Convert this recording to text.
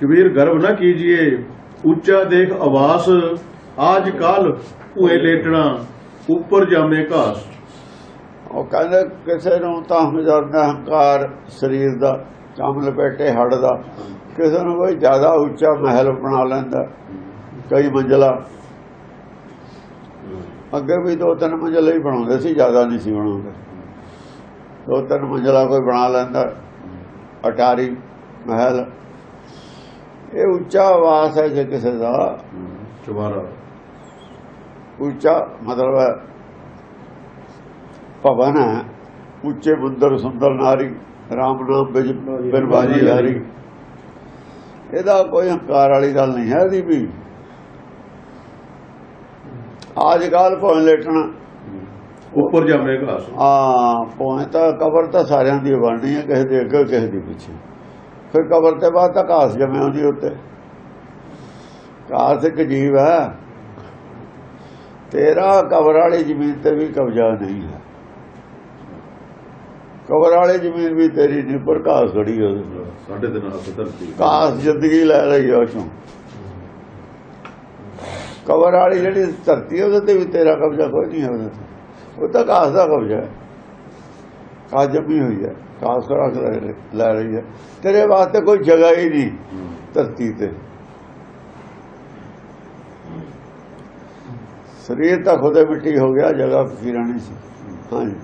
ਕਬੀਰ ਗਰਭ ਨਾ ਕੀਜੀਏ, ਉੱਚਾ ਦੇਖ ਆਵਾਸ, ਆਜ ਕੱਲ ਭੂਏ ਲੇਟਣਾ, ਉੱਪਰ ਜਾਮੇ ਘਾਸ। ਉਹ ਕਹਿੰਦੇ ਕਿਸੇ ਨੂੰ ਤਾਂ ਹਮਦਰਦ ਹੰਕਾਰ ਸਰੀਰ ਦਾ ਕੰਮ ਲਪੇਟੇ ਹੱਡ ਦਾ, ਕਿਸੇ ਨੂੰ ਕੋਈ ਜ਼ਿਆਦਾ ਉੱਚਾ ਮਹਿਲ ਬਣਾ ਲੈਂਦਾ, ਕਈ ਮੰਜ਼ਲਾ। ਅੱਗੇ ਵੀ ਦੋ ਤਿੰਨ ਮੰਜ਼ਲੇ ਹੀ ਬਣਾਉਂਦੇ ਸੀ, ਜ਼ਿਆਦਾ ਨਹੀਂ ਸੀ ਬਣਾਉਂਦੇ। ਦੋ ਤਿੰਨ ਮੰਜ਼ਲਾ ਕੋਈ ਬਣਾ ਲੈਂਦਾ, ਅਟਾਰੀ ਮਹਿਲ ਇਹ ਉੱਚਾ ਆਵਾਸ ਹੈ ਜੇ ਕਿਸੇ ਦਾ। ਚਵਾਰਾ ਉੱਚਾ ਮਤਲਬ ਹੈ ਭਵਨ ਹੈ ਉੱਚੇ ਮੰਦਰ ਸੁੰਦਰ ਨਾਰੀ ਰਾਮ ਨਾਮ ਬਿਜ ਬਿਰਬਾਜੀ ਹਰੀ। ਇਹਦਾ ਕੋਈ ਹੰਕਾਰ ਵਾਲੀ ਗੱਲ ਨਹੀਂ ਹੈ ਇਹਦੀ ਵੀ। ਅੱਜ ਕੱਲ ਭਵਨ ਲੇਟਣਾ। ਉੱਪਰ ਘਾਸ ਆ ਭਵਨ ਤਾਂ ਕਬਰ ਤਾਂ ਸਾਰਿਆਂ ਦੀ ਬਣਨੀ ਹੈ ਕਿਸੇ ਦੇ ਅੱਗੇ ਕਿਸੇ ਦੇ ਪਿੱਛੇ। ਫਿਰ ਕਬਰ ਤੇ ਬਾਅਦ ਤਾਂ ਘਾਸ ਜਮੇ ਹੁੰਦੀ ਉੱਤੇ। ਘਾਸ ਇੱਕ ਜੀਵ ਹੈ। ਤੇਰਾ ਕਬਰ ਵਾਲੀ ਜ਼ਮੀਨ ਤੇ ਵੀ ਕਬਜ਼ਾ ਨਹੀਂ ਹੈ। ਕਬਰ ਵਾਲੀ ਜ਼ਮੀਨ ਵੀ ਤੇਰੀ ਨਹੀਂ ਪਰ ਘਾਸ ਖੜੀ ਤੇ। ਸਾਡੇ ਦੇ ਨਾਲ ਧਰਤੀ ਘਾਸ ਜ਼ਿੰਦਗੀ ਲੈ ਰਹੀ ਹੈ ਚੋਂ ਕਬਰ ਵਾਲੀ ਜਿਹੜੀ ਧਰਤੀ ਹੈ, ਉਹਦੇ ਤੇ ਵੀ ਤੇਰਾ ਕਬਜ਼ਾ ਕੋਈ ਨਹੀਂ ਹੈ ਉਹ ਤਾਂ ਘਾਸ ਦਾ ਕਬਜ਼ਾ ਹੈ। ਘਾਸ ਜੰਮੀ ਹੋਈ ਹੈ ਕਾਸ ਖਰਾਕ ਲੈ ਰਹੀ- ਲੈ ਰਹੀ ਹੈ। ਤੇਰੇ ਵਾਸਤੇ ਕੋਈ ਜਗ੍ਹਾ ਹੀ ਨਹੀਂ ਧਰਤੀ ਤੇ। ਸਰੀਰ ਤਾਂ ਖੁਦੇ ਮਿੱਟੀ ਹੋ ਗਿਆ, ਜਗ੍ਹਾ ਕੀ ਰਹਿਣੀ ਸੀ। ਹਾਂਜੀ।